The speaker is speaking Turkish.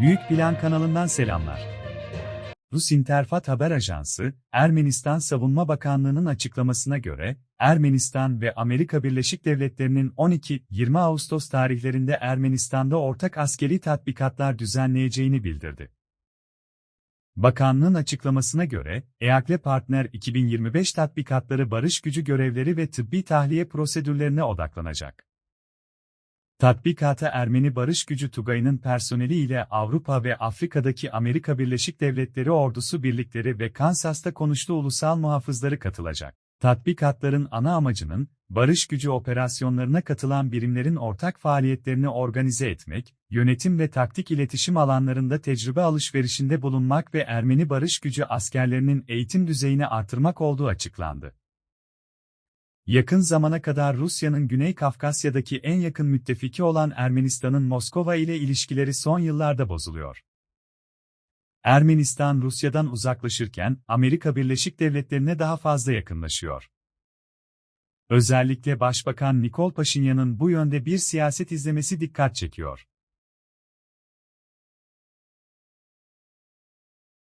Büyük Plan kanalından selamlar. Rus İnterfat Haber Ajansı, Ermenistan Savunma Bakanlığı'nın açıklamasına göre, Ermenistan ve Amerika Birleşik Devletleri'nin 12-20 Ağustos tarihlerinde Ermenistan'da ortak askeri tatbikatlar düzenleyeceğini bildirdi. Bakanlığın açıklamasına göre, EAKLE Partner 2025 tatbikatları barış gücü görevleri ve tıbbi tahliye prosedürlerine odaklanacak. Tatbikata Ermeni Barış Gücü Tugayı'nın personeli ile Avrupa ve Afrika'daki Amerika Birleşik Devletleri ordusu birlikleri ve Kansas'ta konuştuğu ulusal muhafızları katılacak. Tatbikatların ana amacının, barış gücü operasyonlarına katılan birimlerin ortak faaliyetlerini organize etmek, yönetim ve taktik iletişim alanlarında tecrübe alışverişinde bulunmak ve Ermeni barış gücü askerlerinin eğitim düzeyini artırmak olduğu açıklandı. Yakın zamana kadar Rusya'nın Güney Kafkasya'daki en yakın müttefiki olan Ermenistan'ın Moskova ile ilişkileri son yıllarda bozuluyor. Ermenistan Rusya'dan uzaklaşırken Amerika Birleşik Devletleri'ne daha fazla yakınlaşıyor. Özellikle Başbakan Nikol Paşinyan'ın bu yönde bir siyaset izlemesi dikkat çekiyor.